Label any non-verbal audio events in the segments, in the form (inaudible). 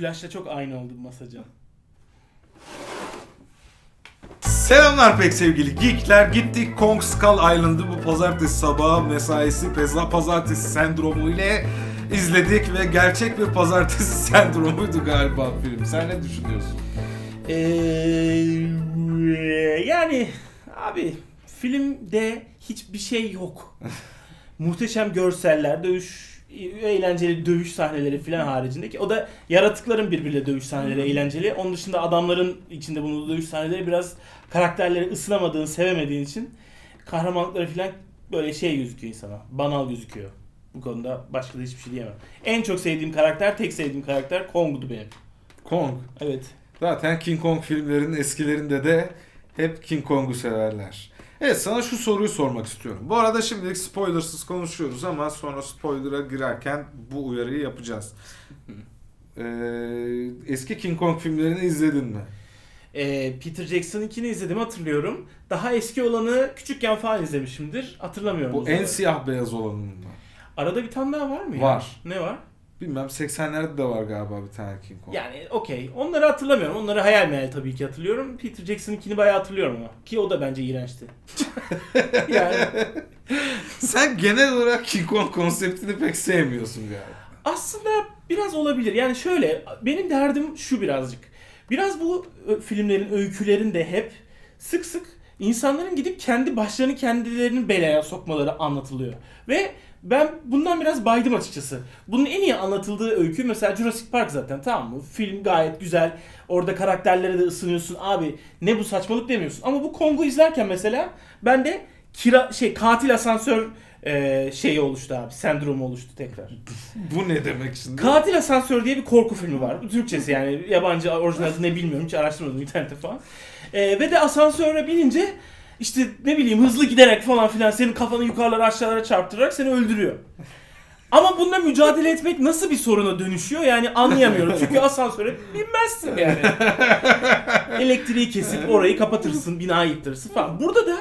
Flash'la çok aynı oldum Masacan. Selamlar pek sevgili geekler. Gittik Kong Skull Island'ı bu pazartesi sabahı mesaisi peza- pazartesi sendromu ile izledik ve gerçek bir pazartesi (laughs) sendromuydu galiba film. Sen ne düşünüyorsun? Ee, yani abi filmde hiçbir şey yok. (laughs) Muhteşem görseller, dövüş, eğlenceli dövüş sahneleri falan haricindeki. O da yaratıkların birbiriyle dövüş sahneleri eğlenceli. Onun dışında adamların içinde bulunduğu dövüş sahneleri biraz karakterleri ısınamadığın, sevemediğin için kahramanlıkları falan böyle şey gözüküyor insana. Banal gözüküyor. Bu konuda başka da hiçbir şey diyemem. En çok sevdiğim karakter, tek sevdiğim karakter Kong'du benim. Kong. Evet. Zaten King Kong filmlerinin eskilerinde de hep King Kong'u severler. Evet sana şu soruyu sormak istiyorum. Bu arada şimdilik spoilersız konuşuyoruz ama sonra spoiler'a girerken bu uyarıyı yapacağız. Ee, eski King Kong filmlerini izledin mi? Ee, Peter Jackson'ınkini izledim hatırlıyorum. Daha eski olanı küçükken falan izlemişimdir. Hatırlamıyorum. Bu en siyah beyaz olanın mı? Arada bir tane daha var mı ya? Var. Ne var? Bilmem 80'lerde de var galiba bir tane King Kong. Yani okey. Onları hatırlamıyorum. Onları hayal meyal tabii ki hatırlıyorum. Peter Jackson'ınkini bayağı hatırlıyorum ama. Ki o da bence iğrençti. (laughs) yani Sen genel olarak King Kong konseptini pek sevmiyorsun galiba. aslında biraz olabilir. Yani şöyle benim derdim şu birazcık. Biraz bu filmlerin, öykülerin de hep sık sık insanların gidip kendi başlarını kendilerinin belaya sokmaları anlatılıyor. Ve ben bundan biraz baydım açıkçası. Bunun en iyi anlatıldığı öykü mesela Jurassic Park zaten tamam mı? Film gayet güzel. Orada karakterlere de ısınıyorsun. Abi ne bu saçmalık demiyorsun. Ama bu Kong'u izlerken mesela ben de kira şey katil asansör e, şeyi oluştu abi. Sendromu oluştu tekrar. Bu ne demek şimdi? Katil Asansör diye bir korku filmi var. Türkçesi yani yabancı orijinal adı ne bilmiyorum hiç araştırmadım internette falan. Ee, ve de asansöre binince işte ne bileyim hızlı giderek falan filan senin kafanı yukarılara aşağılara çarptırarak seni öldürüyor. Ama bununla mücadele etmek nasıl bir soruna dönüşüyor yani anlayamıyorum. Çünkü asansöre binmezsin yani. Elektriği kesip orayı kapatırsın, binayı yıktırırsın falan. Burada da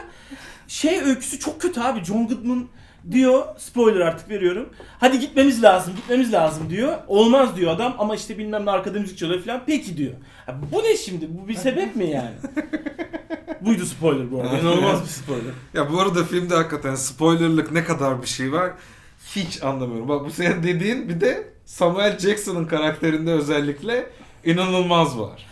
şey öyküsü çok kötü abi. John Goodman diyor, spoiler artık veriyorum. Hadi gitmemiz lazım, gitmemiz lazım diyor. Olmaz diyor adam ama işte bilmem ne arkada müzik çalıyor falan. Peki diyor. Bu ne şimdi? Bu bir sebep mi yani? (laughs) Buydu spoiler bu arada. İnanılmaz bir spoiler. Ya bu arada filmde hakikaten spoilerlık ne kadar bir şey var hiç anlamıyorum. Bak bu senin dediğin bir de Samuel Jackson'ın karakterinde özellikle inanılmaz var.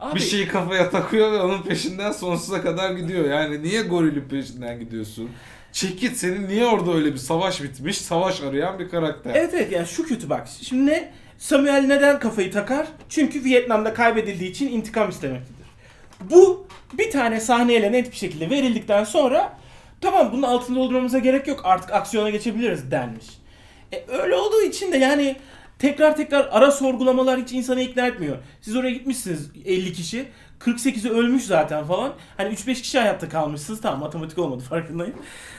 Abi, Bir şeyi kafaya takıyor ve onun peşinden sonsuza kadar gidiyor. Yani niye gorilin peşinden gidiyorsun? Çek git senin niye orada öyle bir savaş bitmiş, savaş arayan bir karakter. Evet evet yani şu kötü bak. Şimdi? Samuel neden kafayı takar? Çünkü Vietnam'da kaybedildiği için intikam istemektedir. Bu bir tane sahneyle net bir şekilde verildikten sonra tamam bunun altını doldurmamıza gerek yok artık aksiyona geçebiliriz denmiş. E, öyle olduğu için de yani tekrar tekrar ara sorgulamalar hiç insanı ikna etmiyor. Siz oraya gitmişsiniz 50 kişi. 48'i ölmüş zaten falan. Hani 3-5 kişi hayatta kalmışsınız. Tamam matematik olmadı farkındayım.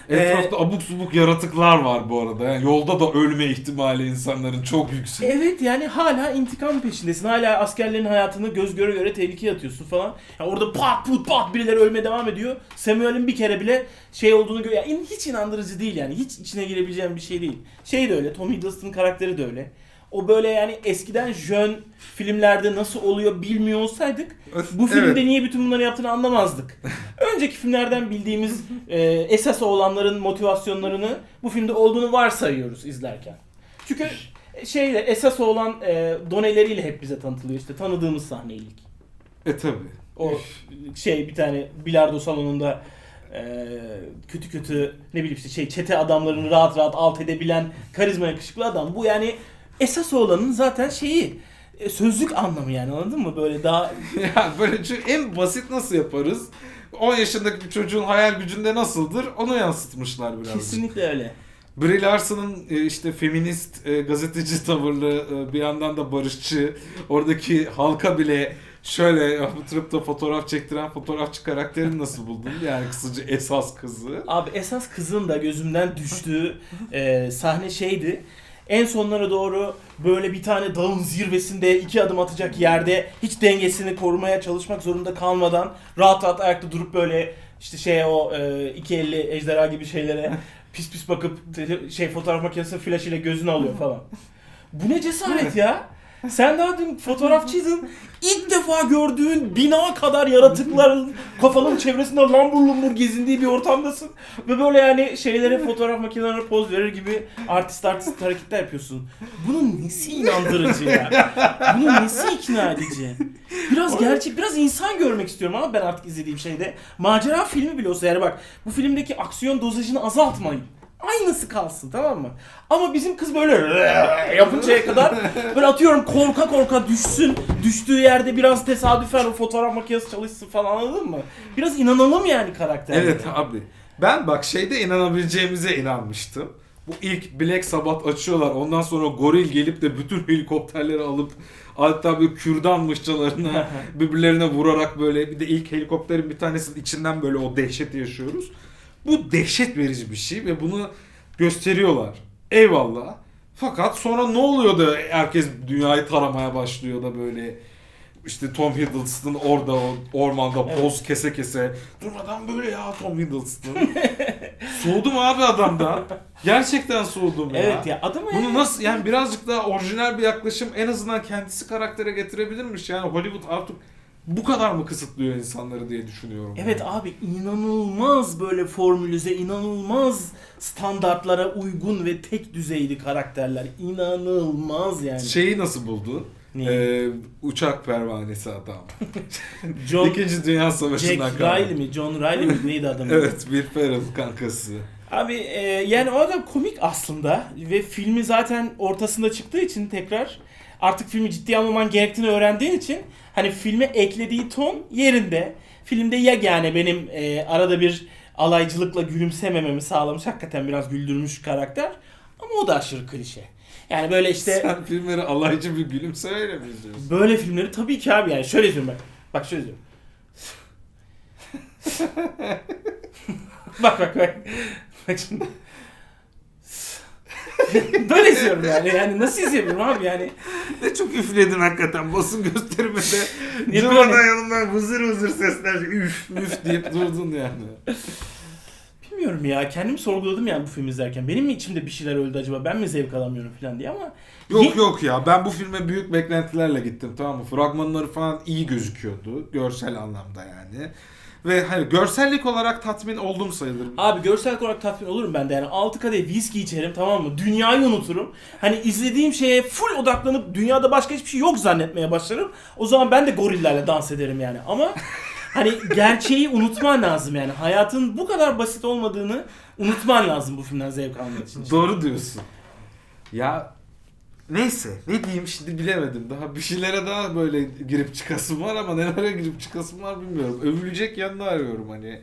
Etrafta abuk subuk yaratıklar var bu arada. Yani yolda da ölme ihtimali insanların çok yüksek. Evet yani hala intikam peşindesin. Hala askerlerin hayatını göz göre göre tehlikeye atıyorsun falan. Ya orada pat put pat birileri ölmeye devam ediyor. Samuel'in bir kere bile şey olduğunu gö- ya in- hiç inandırıcı değil yani. Hiç içine girebileceğim bir şey değil. Şey de öyle. Tom Hiddleston karakteri de öyle. O böyle yani eskiden jön filmlerde nasıl oluyor bilmiyor olsaydık bu filmde Evet. niye bütün bunları yaptığını anlamazdık. (laughs) Önceki filmlerden bildiğimiz e, esas olanların motivasyonlarını bu filmde olduğunu varsayıyoruz izlerken. Çünkü şeyle esas olan e, doneleriyle hep bize tanıtılıyor işte tanıdığımız sahne ilk. E tabi. O şey bir tane bilardo salonunda e, kötü kötü ne bileyim işte şey çete adamlarını rahat rahat alt edebilen karizma yakışıklı adam. Bu yani esas olanın zaten şeyi e, sözlük anlamı yani anladın mı? Böyle daha (laughs) ya böyle çünkü en basit nasıl yaparız? 10 yaşındaki bir çocuğun hayal gücünde nasıldır? Onu yansıtmışlar birazcık. kesinlikle öyle. Brie Larson'ın e, işte feminist, e, gazeteci tavırlı, e, bir yandan da barışçı, oradaki halka bile şöyle oturup da fotoğraf çektiren fotoğrafçı karakterini nasıl buldun? Yani kısaca esas kızı. Abi esas kızın da gözümden düştüğü e, sahne şeydi. En sonlara doğru böyle bir tane dağın zirvesinde iki adım atacak yerde hiç dengesini korumaya çalışmak zorunda kalmadan rahat rahat ayakta durup böyle işte şey o e, iki elli ejderha gibi şeylere (laughs) pis pis bakıp şey fotoğraf makinesinin flash ile gözünü alıyor falan. Bu ne cesaret ya? Sen daha dün fotoğrafçıydın. İlk defa gördüğün bina kadar yaratıkların kafanın çevresinde lambur lumbur gezindiği bir ortamdasın. Ve böyle yani şeylere fotoğraf makinelerine poz verir gibi artist artist hareketler yapıyorsun. Bunun nesi inandırıcı ya? Bunun nesi ikna edici? Biraz gerçek, biraz insan görmek istiyorum ama ben artık izlediğim şeyde. Macera filmi bile olsa yani bak bu filmdeki aksiyon dozajını azaltmayın. Aynısı kalsın tamam mı? Ama bizim kız böyle (laughs) yapıncaya kadar böyle atıyorum korka korka düşsün. Düştüğü yerde biraz tesadüfen o fotoğraf makinesi çalışsın falan anladın mı? Biraz inanalım yani karaktere. Evet abi. Ben bak şeyde inanabileceğimize inanmıştım. Bu ilk Black Sabbath açıyorlar. Ondan sonra goril gelip de bütün helikopterleri alıp hatta bir kürdanmışçalarına (laughs) birbirlerine vurarak böyle bir de ilk helikopterin bir tanesinin içinden böyle o dehşeti yaşıyoruz. Bu dehşet verici bir şey ve bunu gösteriyorlar. Eyvallah. Fakat sonra ne oluyor da herkes dünyayı taramaya başlıyor da böyle işte Tom Hiddleston orada o ormanda Evet. boz kese kese durmadan böyle ya Tom Hiddleston. (laughs) soğudum abi adamdan. Gerçekten soğudum ya. Evet ya adamı Bunu nasıl yani birazcık daha orijinal bir yaklaşım en azından kendisi karaktere getirebilirmiş. Yani Hollywood artık bu kadar mı kısıtlıyor insanları diye düşünüyorum. Evet abi inanılmaz böyle formülize, inanılmaz standartlara uygun ve tek düzeyli karakterler. İnanılmaz yani. Şeyi nasıl buldun? Neyi? Ee, uçak pervanesi adam. (laughs) John İkinci Dünya Savaşı'ndan Jack kalma. Riley mi? John Riley mi? Neydi adamın? (laughs) Evet, bir Ferrell kankası. Abi e, yani o adam komik aslında ve filmi zaten ortasında çıktığı için tekrar artık filmi ciddiye almaman gerektiğini öğrendiğin için hani filme eklediği ton yerinde. Filmde ya yani benim e, arada bir alaycılıkla gülümsemememi sağlamış hakikaten biraz güldürmüş karakter ama o da aşırı klişe. Yani böyle işte Sen filmleri alaycı bir gülümsemeyle mi izliyorsun? böyle filmleri tabii ki abi yani şöyle izliyorum bak. Bak şöyle izliyorum. (laughs) bak bak bak. Şimdi. (laughs) Böyle izliyorum yani. Yani nasıl izleyebilirim abi yani. Ne çok üfledin hakikaten basın gösteriminde. Niye Cıvada böyle? yanından vızır vızır sesler üf üf deyip durdun yani. Bilmiyorum ya. Kendimi sorguladım yani bu film izlerken. Benim mi içimde bir şeyler öldü acaba? Ben mi zevk alamıyorum falan diye ama Yok Ye- yok ya ben bu filme büyük beklentilerle gittim tamam mı? Fragmanları falan iyi gözüküyordu görsel anlamda yani. Ve hani görsellik olarak tatmin oldum sayılır. Abi görsel olarak tatmin olurum ben de yani 6 kadeh viski içerim tamam mı? Dünyayı unuturum. Hani izlediğim şeye full odaklanıp dünyada başka hiçbir şey yok zannetmeye başlarım. O zaman ben de gorillerle dans ederim yani. Ama (laughs) hani gerçeği unutman lazım yani. Hayatın bu kadar basit olmadığını unutman lazım bu filmden zevk almak için. Doğru diyorsun. Ya neyse ne diyeyim şimdi bilemedim. Daha bir şeylere daha böyle girip çıkasım var ama nelere girip çıkasım var bilmiyorum. Övülecek yanını arıyorum hani.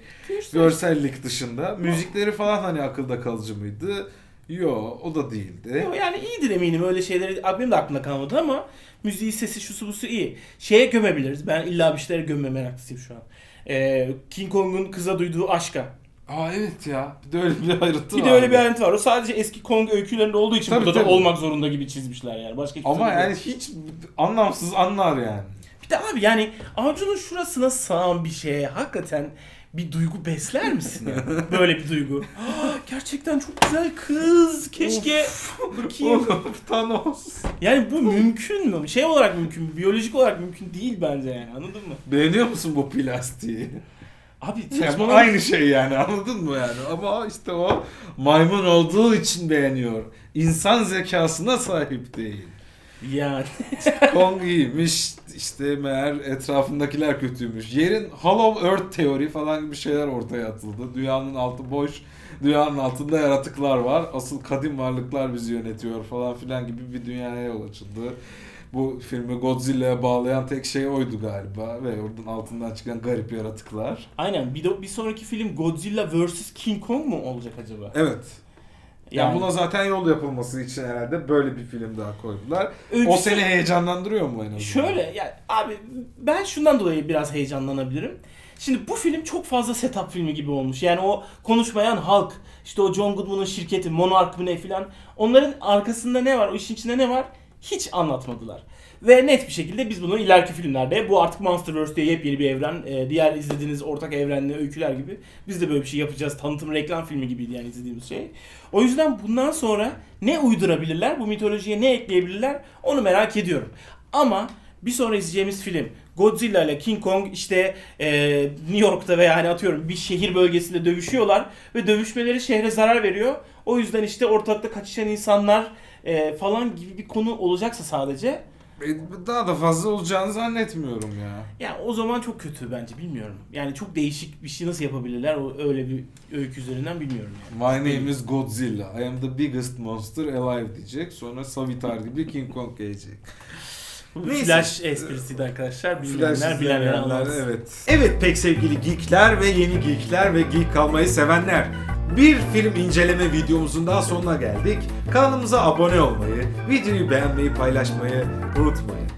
Görsellik dışında. Müzikleri falan hani akılda kalıcı mıydı? Yo o da değildi. Yo, Yani iyidir eminim öyle şeyleri benim de aklımda kalmadı ama müziği sesi şusu busu iyi. Şeye gömebiliriz. Ben illa bir şeylere gömme meraklısıyım şu an. Ee, King Kong'un kıza duyduğu aşka. Aa evet ya. Bir de öyle bir ayrıntı Bir var. de öyle bir ayrıntı var. O sadece eski Kong öykülerinde olduğu için Tabii, burada da tabii. olmak zorunda gibi çizmişler yani. Başka hiçbir Ama türlü yani yok. hiç anlamsız anlar yani. Bir de abi yani avucunun şurasına sağan bir şeye hakikaten bir duygu besler misin ya? (laughs) Böyle bir duygu. "Ah, Gerçekten çok güzel kız. Keşke bakayım. (laughs) Of, Thanos. Yani bu mümkün mü? Şey olarak mümkün mü? Biyolojik olarak mümkün değil bence yani. Anladın mı? Beğeniyor musun bu plastiği? Abi saçmalama. aynı şey yani anladın mı yani? Ama işte o maymun olduğu için beğeniyor. İnsan zekasına sahip değil. Yani. (laughs) Kong iyiymiş işte meğer etrafındakiler kötüymüş. Yerin Hollow Earth teori falan gibi şeyler ortaya atıldı. Dünyanın altı boş, dünyanın altında yaratıklar var. Asıl kadim varlıklar bizi yönetiyor falan filan gibi bir dünyaya yol açıldı. Bu filmi Godzilla'ya bağlayan tek şey oydu galiba ve oradan altından çıkan garip yaratıklar. Aynen. Bir, de, bir sonraki film Godzilla vs. King Kong mu olacak acaba? Evet. Yani, Yani, buna zaten yol yapılması için herhalde böyle bir film daha koydular. O öyküsü- seni heyecanlandırıyor mu en azından? Şöyle yani abi ben şundan dolayı biraz heyecanlanabilirim. Şimdi bu film çok fazla setup filmi gibi olmuş. Yani o konuşmayan halk, işte o John Goodman'ın şirketi, Monarch mı ne filan. Onların arkasında ne var, o işin içinde ne var? Hiç anlatmadılar. Ve net bir şekilde biz bunu ileriki filmlerde bu artık Monsterverse diye yepyeni bir evren. e, diğer izlediğiniz ortak evrenli öyküler gibi. Biz de böyle bir şey yapacağız. Tanıtım reklam filmi gibiydi yani izlediğimiz şey. O yüzden bundan sonra ne uydurabilirler? Bu mitolojiye ne ekleyebilirler? Onu merak ediyorum. Ama bir sonra izleyeceğimiz film Godzilla ile King Kong işte e, New York'ta veya hani atıyorum bir şehir bölgesinde dövüşüyorlar ve dövüşmeleri şehre zarar veriyor. O yüzden işte ortalıkta kaçışan insanlar e, falan gibi bir konu olacaksa sadece E, Daha da fazla olacağını zannetmiyorum ya. yani o zaman çok kötü bence bilmiyorum. Yani çok değişik bir şey nasıl yapabilirler o öyle bir öykü üzerinden bilmiyorum yani. My name is Godzilla. I am the biggest monster alive diyecek. Sonra Savitar gibi King Kong gelecek. Neyse. flash esprisiydi arkadaşlar. Bilenler izleyenler, anlamaz. evet. Evet pek sevgili geekler ve yeni geekler ve geek kalmayı sevenler. Bir film inceleme videomuzun daha sonuna geldik. Kanalımıza abone olmayı, videoyu beğenmeyi, paylaşmayı unutmayın.